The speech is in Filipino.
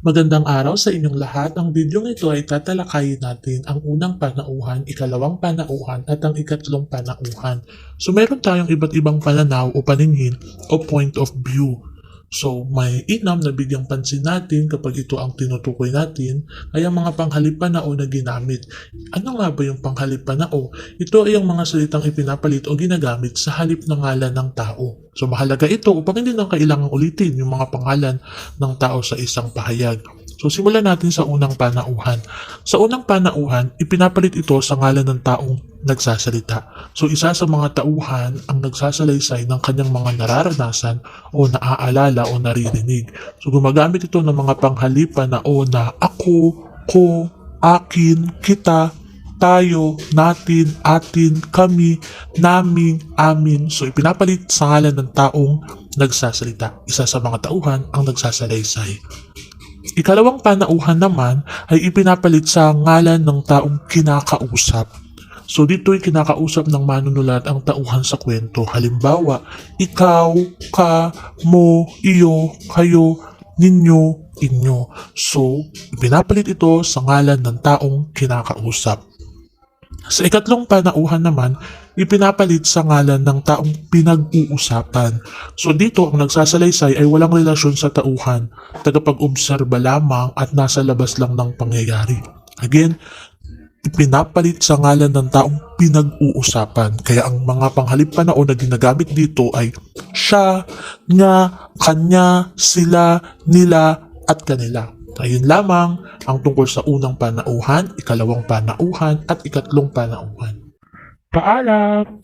Magandang araw sa inyong lahat. Ang video ito ay tatalakayin natin ang unang panauhan, ikalawang panauhan at ang ikatlong panauhan. So meron tayong iba't ibang pananaw o paningin o point of view. So may inam na bigyang pansin natin kapag ito ang tinutukoy natin ay ang mga panghalip panao na ginamit. Ano nga ba yung panghalip panao? Ito ay ang mga salitang ipinapalit o ginagamit sa halip ng ngalan ng tao. So mahalaga ito upang hindi na kailangang ulitin yung mga pangalan ng tao sa isang pahayag. So simulan natin sa unang panauhan. Sa unang panauhan, ipinapalit ito sa ngalan ng taong nagsasalita. So isa sa mga tauhan ang nagsasalaysay ng kanyang mga nararanasan o naaalala o naririnig. So gumagamit ito ng mga panghalipan na o na ako, ko, akin, kita, tayo, natin, atin, kami, naming, amin. So ipinapalit sa ngalan ng taong nagsasalita. Isa sa mga tauhan ang nagsasalaysay. Ikalawang panauhan naman ay ipinapalit sa ngalan ng taong kinakausap. So dito'y kinakausap ng manunulat ang tauhan sa kwento. Halimbawa, ikaw, ka, mo, iyo, kayo, ninyo, inyo. So, ipinapalit ito sa ngalan ng taong kinakausap. Sa ikatlong panauhan naman, ipinapalit sa ngalan ng taong pinag-uusapan. So dito, ang nagsasalaysay ay walang relasyon sa tauhan, tagapag-obserba lamang at nasa labas lang ng pangyayari. Again, ipinapalit sa ngalan ng taong pinag-uusapan. Kaya ang mga panghalip panahon na ginagamit dito ay siya, niya, kanya, sila, nila, at kanila. Ayun lamang ang tungkol sa unang panauhan, ikalawang panauhan, at ikatlong panauhan. Paalam!